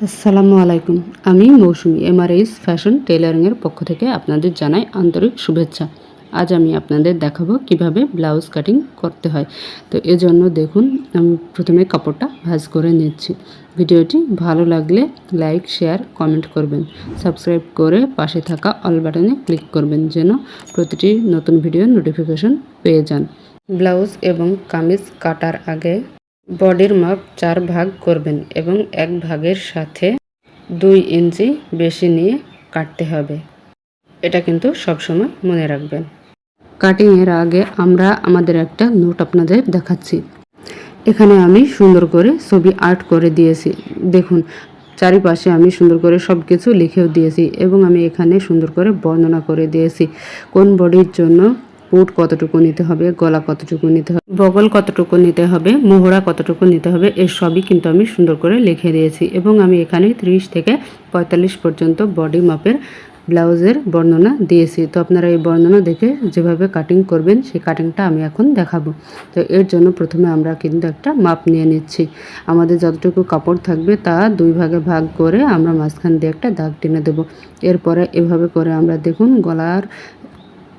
আসসালামু আলাইকুম। আমি মৌসুমি, এমআরএস ফ্যাশন টেলারিংয়ের পক্ষ থেকে আপনাদের জানাই আন্তরিক শুভেচ্ছা। আজ আমি আপনাদের দেখাবো কীভাবে ব্লাউজ কাটিং করতে হয়। তো এজন্য দেখুন, আমি প্রথমে কাপড়টা ভাঁজ করে নিচ্ছি। ভিডিওটি ভালো লাগলে লাইক, শেয়ার, কমেন্ট করবেন। সাবস্ক্রাইব করে পাশে থাকা অল বাটনে ক্লিক করবেন যেন প্রতিটি নতুন ভিডিওর নোটিফিকেশন পেয়ে যান। ব্লাউজ এবং কামিজ কাটার আগে বডির মাপ চার ভাগ করবেন এবং এক ভাগের সাথে দুই ইঞ্চি বেশি নিয়ে কাটতে হবে। এটা কিন্তু সবসময় মনে রাখবেন। কাটিংয়ের আগে আমরা আমাদের একটা নোট আপনাদের দেখাচ্ছি। এখানে আমি সুন্দর করে ছবি আর্ট করে দিয়েছি। দেখুন, চারিপাশে আমি সুন্দর করে সব কিছু লিখেও দিয়েছি এবং আমি এখানে সুন্দর করে বর্ণনা করে দিয়েছি। কোন বডির জন্য পুট কতটুকু নিতে হবে, গলা কতটুকু নিতে হবে বগল কতটুকু নিতে হবে, মোহরা কতটুকু নিতে হবে এর সবই কিন্তু আমি সুন্দর করে লিখে দিয়েছি। এবং আমি এখানে ত্রিশ থেকে পঁয়তাল্লিশ পর্যন্ত বডি মাপের ব্লাউজের বর্ণনা দিয়েছি। তো আপনারা এই বর্ণনা দেখে যেভাবে কাটিং করবেন, সেই কাটিংটা আমি এখন দেখাবো। তো এর জন্য প্রথমে আমরা কিন্তু একটা মাপ নিয়ে নিচ্ছি। আমাদের যতটুকু কাপড় থাকবে তা দুই ভাগে ভাগ করে আমরা মাঝখান দিয়ে একটা দাগ টেনে দেবো। এরপরে এভাবে করে আমরা দেখুন গলার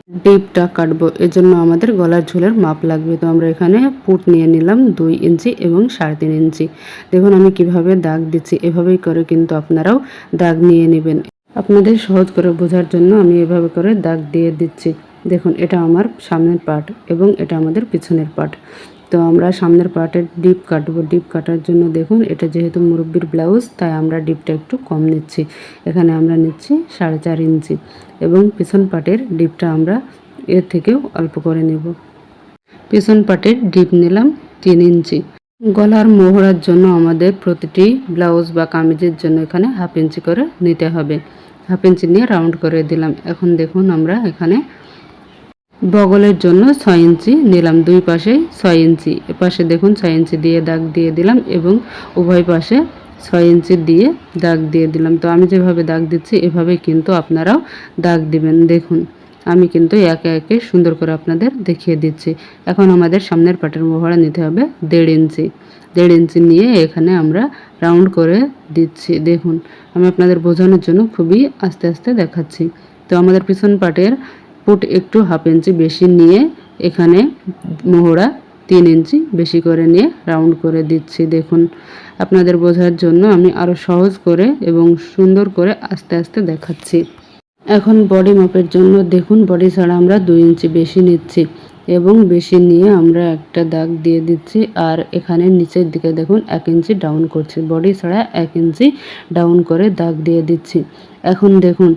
ডিপটা কাটবো, এজন্য আমাদের গলার ঝোলের মাপ লাগবে। তো আমরা এখানে পুট নিয়ে নিলাম দুই ইঞ্চি এবং সাড়ে তিন ইঞ্চি। দেখুন আমি কীভাবে দাগ দিচ্ছি, এভাবেই করে কিন্তু আপনারাও দাগ নিয়ে নেবেন। আপনাদের সহজ করে বোঝার জন্য আমি এভাবে করে দাগ দিয়ে দিচ্ছি। দেখুন, এটা আমার সামনের পার্ট এবং এটা আমাদের পিছনের পার্ট তো আমরা সামনের পার্টের ডিপ কাটবো। ডিপ কাটার জন্য দেখুন, এটা যেহেতু মুরব্বির ব্লাউজ, তাই আমরা ডিপটা একটু কম নিচ্ছি। এখানে আমরা নিচ্ছি সাড়ে চার ইঞ্চি এবং পিছন পাটের ডিপটা আমরা এর থেকেও অল্প করে নেব। পিছন পাটের ডিপ নিলাম তিন ইঞ্চি। গলার মোহরার জন্য আমাদের প্রতিটি ব্লাউজ বা কামিজের জন্য এখানে হাফ ইঞ্চি করে নিতে হবে। হাফ ইঞ্চি নিয়ে রাউন্ড করে দিলাম। এখন দেখুন আমরা এখানে বগলের জন্য ছয় ইঞ্চি, নিলাম দুই পাশে ছয় ইঞ্চি। এপাশে দেখুন ছয় ইঞ্চি দিয়ে দাগ দিয়ে দিলাম এবং উভয় পাশে ছয় ইঞ্চি দিয়ে দাগ দিয়ে দিলাম। তো আমি যেভাবে দাগ দিচ্ছি, এভাবে কিন্তু আপনারাও দাগ দিবেন। দেখুন, আমি কিন্তু একে একে সুন্দর করে আপনাদের দেখিয়ে দিচ্ছি। এখন আমাদের সামনের পাটের মোহরা নিতে হবে দেড় ইঞ্চি। দেড় ইঞ্চি নিয়ে এখানে আমরা রাউন্ড করে দিচ্ছি। দেখুন, আমি আপনাদের বোঝানোর জন্য খুবই আস্তে আস্তে দেখাচ্ছি। তো আমাদের পিছন পাটের ফুট একটু হাফ ইঞ্চি বেশি নিয়ে এখানে মোহরা তিন ইঞ্চি বেশি করে নিয়ে রাউন্ড করে দিচ্ছি। দেখুন, আপনাদের বোঝার জন্য আমি আরও সহজ করে এবং সুন্দর করে আস্তে আস্তে দেখাচ্ছি। এখন বডি মাপের জন্য দেখুন বডি ছাড়া আমরা দুই ইঞ্চি বেশি নিচ্ছি। এবং বেশি নিয়ে আমরা একটা দাগ দিয়ে দিচ্ছি। আর এখানে নিচের দিকে দেখুন, এক ইঞ্চি ডাউন করছি। বডি ছাড়া এক ইঞ্চি ডাউন করে দাগ দিয়ে দিচ্ছি। এখন দেখুন,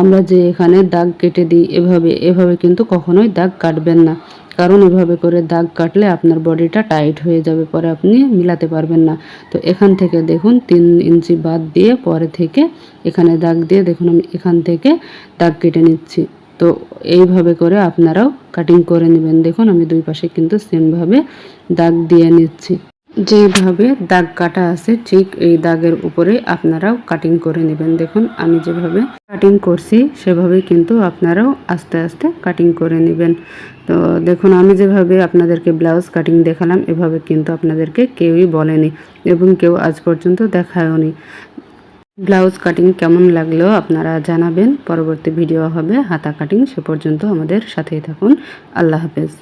আমরা যে এখানে দাগ কেটে দিই এভাবে এভাবে কিন্তু কখনোই দাগ কাটবেন না। কারণ এভাবে করে দাগ কাটলে আপনার বডিটা টাইট হয়ে যাবে, পরে আপনি মিলাতে পারবেন না। তো এখান থেকে দেখুন, তিন ইঞ্চি বাদ দিয়ে পরে থেকে এখানে দাগ দিয়ে দেখুন, আমি এখান থেকে দাগ কেটে নিচ্ছি। তো এইভাবে করে আপনারাও কাটিং করে নেবেন। দেখুন, আমি দুই পাশে কিন্তু সেমভাবে দাগ দিয়ে নিচ্ছি। যেভাবে দাগ কাটা আছে, ঠিক এই দাগের উপরে আপনারাও কাটিং করে নেবেন। দেখুন, আমি যেভাবে কাটিং করছি সেভাবেই কিন্তু আপনারাও আস্তে আস্তে কাটিং করে নেবেন। তো দেখুন, আমি যেভাবে আপনাদেরকে ব্লাউজ কাটিং দেখালাম, এভাবে কিন্তু আপনাদেরকে কেউই বলেনি এবং কেউ আজ পর্যন্ত দেখায়ওনি ব্লাউজ কাটিং কেমন লাগল আপনারা জানাবেন। পরবর্তী ভিডিও হবে, হাতা কাটিং সে পর্যন্ত আমাদের সাথেই থাকুন। আল্লাহ হাফেজ।